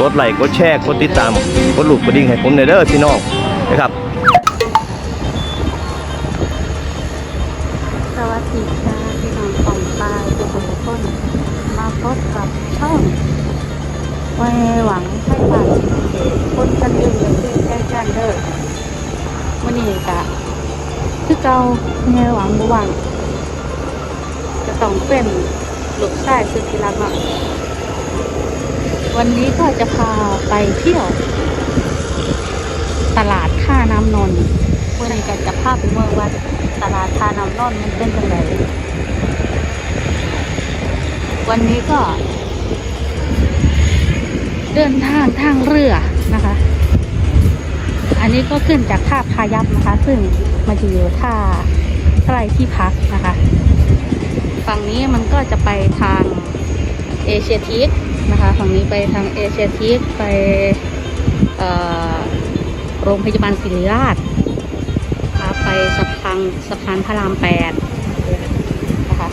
กดไลค์กดแชร์กดติดตามกดลูกกดดิ่งให้ผมในเด้อพี่น้องนะครับ สวัสดีค่ะพี่น้องของปายทุกคนทุกคนมาพบกับช่องไว้หวังให้ผ่านคนกันอื่นกันที่แจ้กันเด้อวันนี้กะคือเก่าแง่หวังบ่หวังจะต้องเป็นหลูกชายสุดที่รักเนาะ วันนี้ก็จะพาไปเที่ยว ตลาดท่าน้ำนนท์วันนี้ก็จะพาไปเมืองว่าตลาดท่าน้ำนนท์มันเป็นยังไงวันนี้ก็ เดินทางทางเรือนะคะ อันนี้ก็ขึ้นจากท่าพายัพนะคะ ซึ่งมันจะอยู่ท่าใกล้ที่พักนะคะ ฝั่งนี้มันก็จะไปทาง เอเชียทีกนะคะฝั่งนี้ไปทางเอเชียทีกไปโรงพยาบาลศิริราชพาไปสะพานสะพานพระรามแปดนะคะ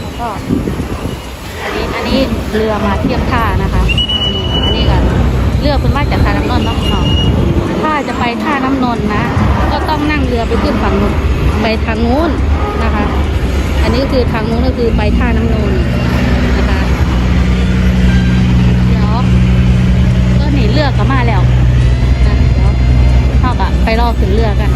แล้วก็อันนี้อันนี้เรือมาเทียบท่านะคะอันนี้ก็เรือเป็นมาจากท่าน้ำนนท์นาะพี่น้องถ้าจะไปท่าน้ำนนท์นะ ก็ต้องนั่งเรือไปขึ้นฝั่งนู้นไปทางนู้นนะคะ อันนี้คือทางนู้นก็คือไปท่าน้ำนนท์นะคะ เดี๋ยว ก็หนีเรือก็มาแล้วนะเดี๋ยวเข้ากับไปรอขึ้นเรือกัน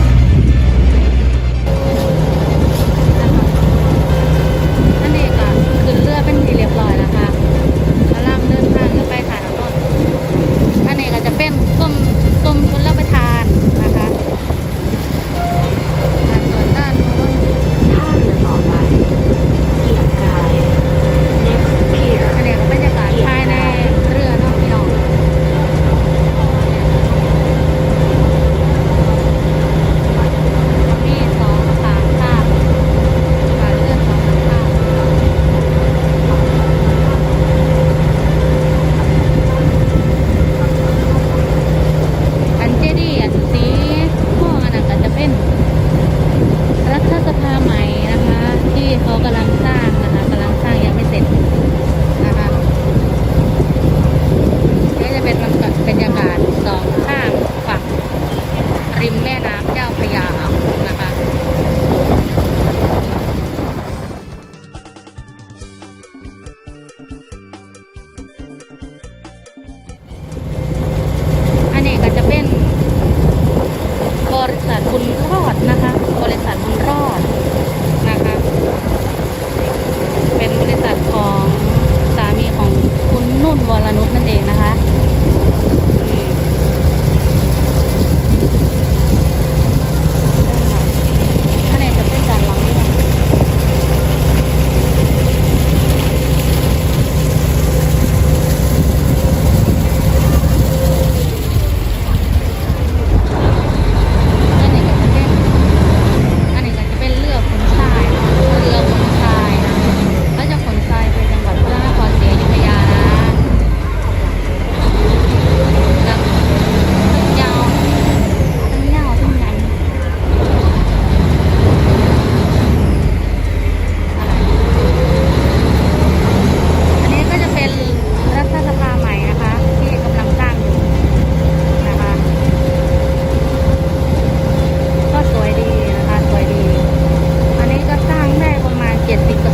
দিক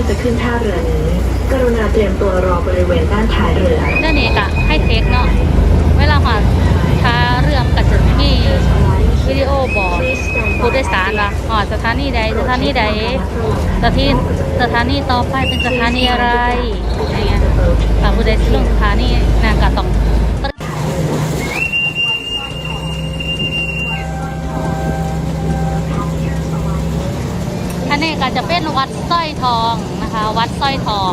ที่จะขึ้นท่าเรือนี้ กรุณาเตรียมตัวรอบริเวณด้านท้ายเรือ เรื่องนี้กะให้เทคเนาะเวลาหอดท้าเรืองกับจุดที่วิดีโอบอกผู้โดยสารว่าหอสถานีใดสถานีใดสถานีสถานีต่อไปเป็นสถานีอะไรอะไรเงี้ยผู้ใดสิลงสถานีนางก็ต้อง ก็จะเป็นวัดสร้อยทองนะคะ วัดสร้อยทอง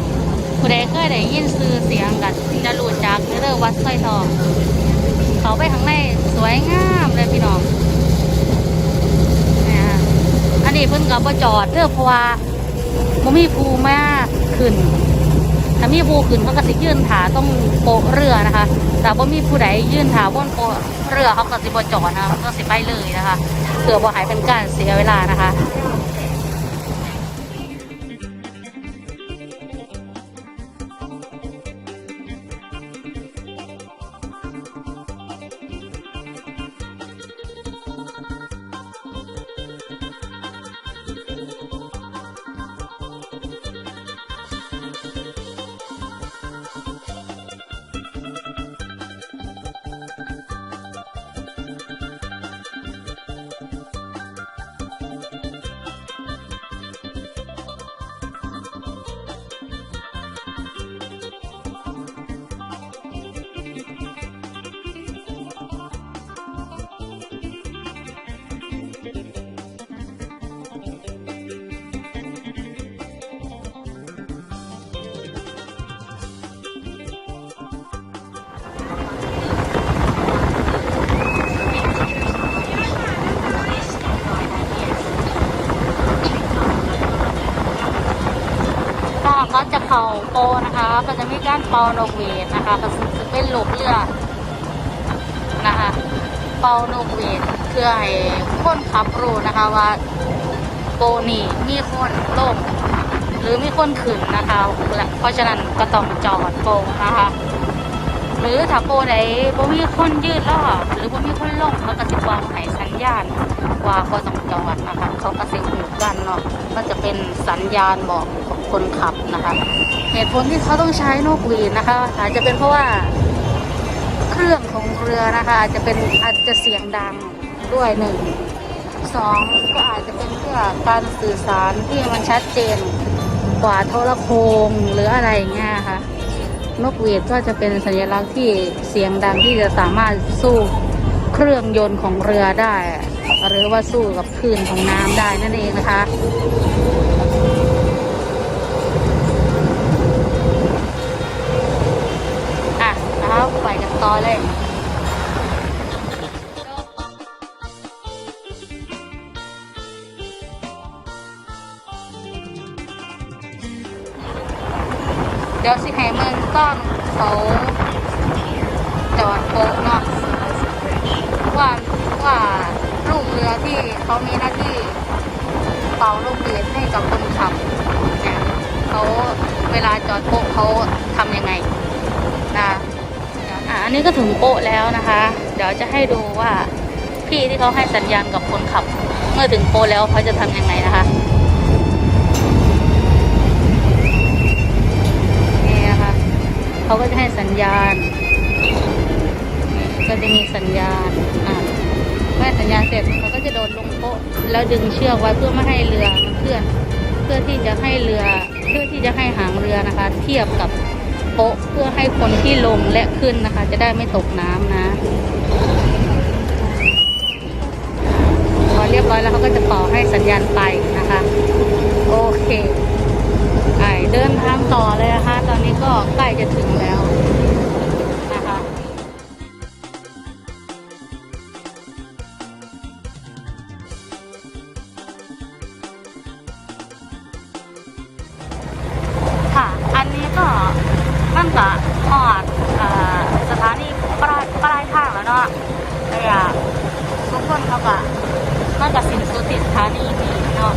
ผู้ใดเคยได้ยินชื่อเสียงกันจะรู้จักเรื่องวัดสร้อยทอง เขาไปข้างในสวยงามเลยพี่น้องเนี่ยอันนี้เพิ่นกับว่าจอดเด้อเพราะว่าบ่มีภูมากขึ้นถ้ามีภูขึ้นเพิ่นก็สิยื่นถาต้องโปะเรือนะคะ แต่บ่มีผู้ใดยื่นถาบนโปะเรือเขาก็สิบ่จอดนะคะก็สิไปเลยนะคะเพื่อบ่ให้เป็นการเสียเวลานะคะ การเป่านกหวีดนะคะก็จะเป็นลูกเรือนะคะเป่านกหวีดเพื่อให้คนขับรู้นะคะว่าโปนี่มีคนลงหรือมีคนขึ้นนะคะและเพราะฉะนั้นก็ต้องจอดโปนะคะหรือถ้าโปไหนบ่มีคนยืดล้อหรือบ่มีคนลงเขาก็สิวางให้สัญญาณว่าบ่ต้องจอดนะคะเขาก็สิหูกันเนาะก็จะเป็นสัญญาณบอก คนขับนะคะ เหตุผลที่เขาต้องใช้นกหวีดนะคะ อาจจะเป็นเพราะว่าเครื่องของเรือนะคะ อาจจะเป็นอาจจะเสียงดังด้วยหนึ่งสองก็อาจจะเป็นเพื่อการสื่อสารที่มันชัดเจนกว่าโทรโคงหรืออะไรอย่างเงี้ยค่ะนกหวีดก็จะเป็นสัญลักษณ์ที่เสียงดังที่จะสามารถสู้เครื่องยนต์ของเรือได้ หรือว่าสู้กับคลื่นของน้ำได้นั่นเองนะคะ ไปกันต่อเลยเดี๋ยวสิให้เมืองต้อนเขาจอดโป๊ะเนาะว่าว่าลูกเรือที่เขามีหน้าที่เป่าลูกเรือให้กับคนขับเนี่ยเขาเวลาจอดโป๊ะเขาทำยังไง อันนี้ก็ถึงโป๊ะแล้วนะคะ เดี๋ยวจะให้ดูว่าพี่ที่เขาให้สัญญาณกับคนขับ เมื่อถึงโป๊ะแล้วเขาจะทำยังไงนะคะนี่นะคะเขาก็จะให้สัญญาณ ก็จะมีสัญญาณอะเมื่อสัญญาณเสร็จเขาก็จะโดดลงโป๊ะแล้วดึงเชือกไว้เพื่อไม่ให้เรือมันเคลื่อน เพื่อที่จะให้เรือเพื่อที่จะให้หางเรือนะคะ เทียบกับ โป๊ะเพื่อให้คนที่ลงและขึ้นนะคะ จะได้ไม่ตกน้ำนะพอเรียบร้อยแล้วเขาก็จะต่อให้สัญญาณไปนะคะ โอเคไอเดินทางต่อเลยนะคะ ตอนนี้ก็ใกล้จะถึงแล้ว สินค้านี่นี่เนาะ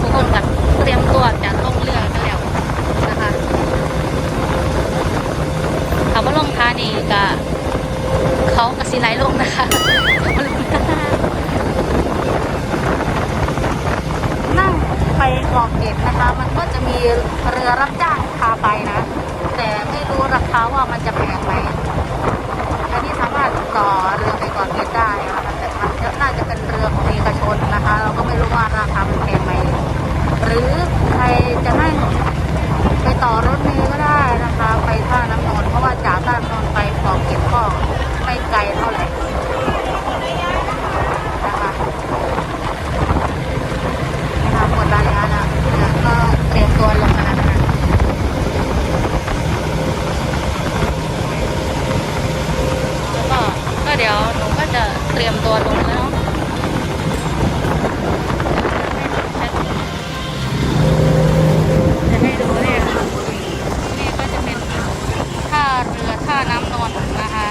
ทุกคนก็เตรียมตัวจะลงเรือกันแล้วนะคะคำว่าลงท่านี่ก็เขากระสีไหลลงนะคะนั่งไปกอกเก็บนะคะ มันก็จะมีเรือรับจ้างพาไปนะ แต่ไม่รู้ราคาว่ามันจะแพงไหมอันนี้สามารถต่อเรือ รือใครจะนั่งไปต่อรถเมล์ก็ได้นะคะ ไปท่าน้ำนนท์เพราะว่าจากท่าน้ำนนท์ไปเกาะเกร็ดก็ไม่ไกลเท่าไหร่นะคะ นะคะหมดเวลาแล้วนะก็เตรียมตัวลงมาแล้วนะคะแล้วก็ก็เดี๋ยวหนูก็จะเตรียมตัวลงแล้วเนาะจะให้ดูเนี่ยนี่ก็จะเป็นท่าเรือท่าน้ำนนท์นะคะ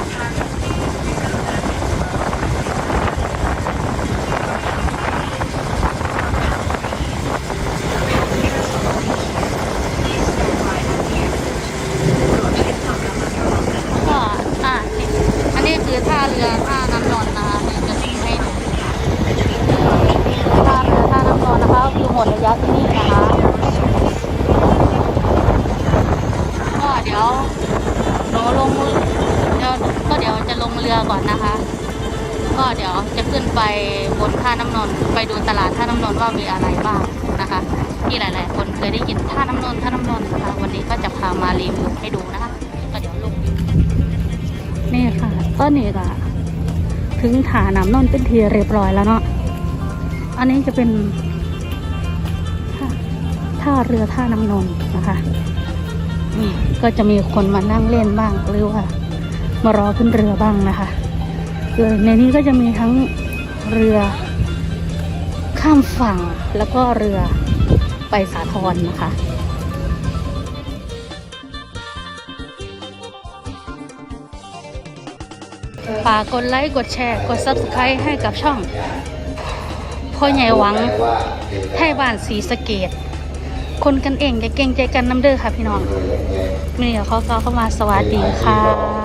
ก็อะนี่อันนี้คือท่าเรือท่าน้ำนนท์นะคะเนี่ยจะทิ้งให้ดูท่าเรือท่าน้ำนนท์นะคะก็คือหมดระยะที่นี่นะคะก็เดี๋ยวหนูลงมือเดี๋ยวก็เดี๋ยวจะลงเรือก่อนนะคะ ก็เดี๋ยวจะขึ้นไปบน ท่าน้ำนนท์ไปดูตลาดท่าน้ำนนท์ว่ามีอะไรบ้างนะคะที่หลาย ๆ คนเคยได้ยินท่าน้ำนนท์ท่าน้ำนนท์นะคะวันนี้ก็จะพามารีวิวให้ดูนะคะก็เดี๋ยวลงนี่ค่ะตอนนี้ก็ถึงฐานน้ำนนท์เป็นทีเรียบร้อยแล้วเนาะอันนี้จะเป็นท่าท่าเรือท่าน้ำนนท์นะคะนี่ก็จะมีคนมานั่งเล่นบ้างหรือว่ามารอขึ้นเรือบ้างนะคะเลยในนี้ก็จะมีทั้งเรือ ข้ามฝั่งแล้วก็เรือไปสาทรนะคะฝากกดไลค์กดแชร์กด Subscribe ให้กับช่อง พ่อใหญ่หวังไทยบ้านสีสะเกตคนกันเองอย่าเก่งใจกันน้ำเด้อค่ะพี่น้องนี่เดี๋ยวเขาเข้ามาสวัสดีค่ะ